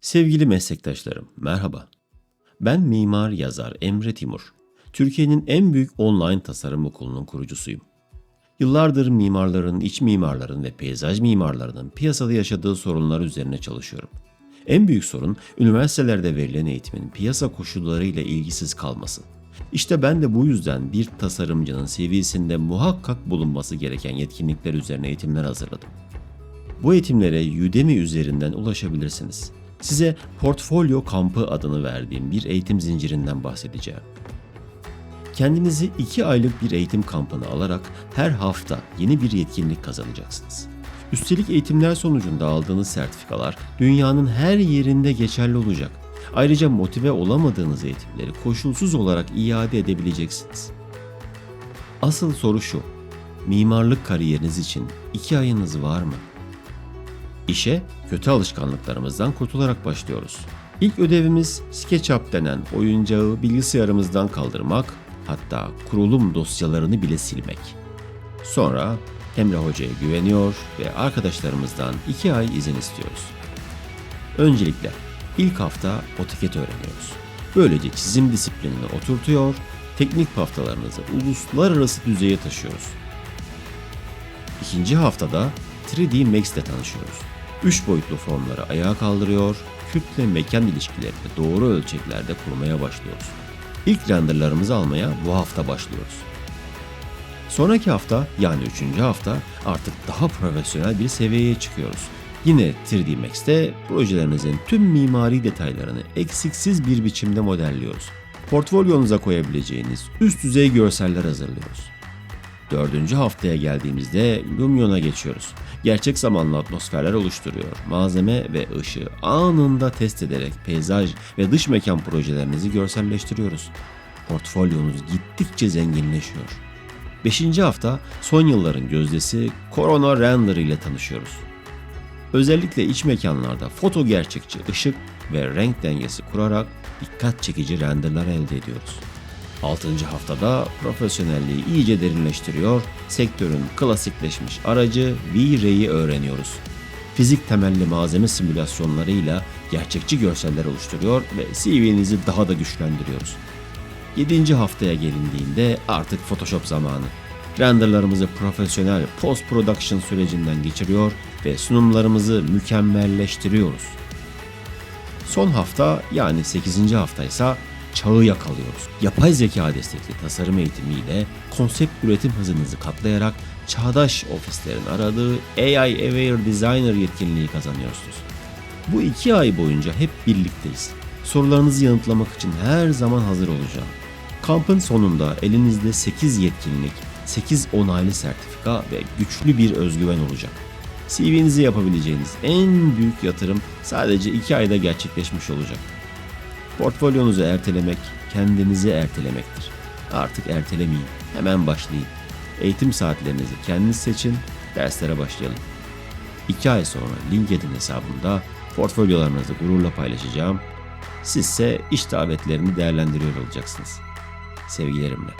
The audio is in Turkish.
Sevgili meslektaşlarım, merhaba. Ben mimar yazar Emre Timur. Türkiye'nin en büyük online tasarım okulunun kurucusuyum. Yıllardır mimarların, iç mimarların ve peyzaj mimarlarının piyasada yaşadığı sorunlar üzerine çalışıyorum. En büyük sorun üniversitelerde verilen eğitimin piyasa koşullarıyla ilgisiz kalması. İşte ben de bu yüzden bir tasarımcının CV'sinde muhakkak bulunması gereken yetkinlikler üzerine eğitimler hazırladım. Bu eğitimlere Udemy üzerinden ulaşabilirsiniz. Size Portfolyo Kampı adını verdiğim bir eğitim zincirinden bahsedeceğim. Kendinizi 2 aylık bir eğitim kampına alarak her hafta yeni bir yetkinlik kazanacaksınız. Üstelik eğitimler sonucunda aldığınız sertifikalar dünyanın her yerinde geçerli olacak. Ayrıca motive olamadığınız eğitimleri koşulsuz olarak iade edebileceksiniz. Asıl soru şu. Mimarlık kariyeriniz için 2 ayınız var mı? İşe kötü alışkanlıklarımızdan kurtularak başlıyoruz. İlk ödevimiz SketchUp denen oyuncağı bilgisayarımızdan kaldırmak, hatta kurulum dosyalarını bile silmek. Sonra Emre Hoca'ya güveniyor ve arkadaşlarımızdan 2 ay izin istiyoruz. Öncelikle ilk hafta AutoCAD öğreniyoruz. Böylece çizim disiplinini oturtuyor, teknik haftalarınızı uluslararası düzeye taşıyoruz. İkinci haftada 3D Max ile tanışıyoruz. 3 boyutlu formları ayağa kaldırıyor, kütle mekan ilişkilerini doğru ölçeklerde kurmaya başlıyoruz. İlk renderlarımızı almaya bu hafta başlıyoruz. Sonraki hafta yani 3. hafta artık daha profesyonel bir seviyeye çıkıyoruz. Yine 3D Max'te projelerimizin tüm mimari detaylarını eksiksiz bir biçimde modelliyoruz. Portfolyonuza koyabileceğiniz üst düzey görseller hazırlıyoruz. Dördüncü haftaya geldiğimizde Lumion'a geçiyoruz. Gerçek zamanlı atmosferler oluşturuyor. Malzeme ve ışığı anında test ederek peyzaj ve dış mekan projelerinizi görselleştiriyoruz. Portfolyonuz gittikçe zenginleşiyor. Beşinci hafta son yılların gözdesi Corona Render ile tanışıyoruz. Özellikle iç mekanlarda foto gerçekçi ışık ve renk dengesi kurarak dikkat çekici renderler elde ediyoruz. 6. haftada profesyonelliği iyice derinleştiriyor, sektörün klasikleşmiş aracı V-Ray'i öğreniyoruz. Fizik temelli malzeme simülasyonlarıyla gerçekçi görseller oluşturuyor ve CV'nizi daha da güçlendiriyoruz. 7. haftaya gelindiğinde artık Photoshop zamanı. Renderlarımızı profesyonel post production sürecinden geçiriyor ve sunumlarımızı mükemmelleştiriyoruz. Son hafta yani 8. hafta ise çağı yakalıyoruz. Yapay zeka destekli tasarım eğitimiyle konsept üretim hızınızı katlayarak çağdaş ofislerin aradığı AI Aware Designer yetkinliği kazanıyorsunuz. Bu iki ay boyunca hep birlikteyiz. Sorularınızı yanıtlamak için her zaman hazır olacağım. Kampın sonunda elinizde 8 yetkinlik, 8 onaylı sertifika ve güçlü bir özgüven olacak. CV'nizi yapabileceğiniz en büyük yatırım sadece 2 ayda gerçekleşmiş olacak. Portfolyonuzu ertelemek, kendinizi ertelemektir. Artık ertelemeyin, hemen başlayın. Eğitim saatlerinizi kendiniz seçin, derslere başlayalım. 2 ay sonra LinkedIn hesabımda portfolyolarınızı gururla paylaşacağım. Sizse iş davetlerini değerlendiriyor olacaksınız. Sevgilerimle.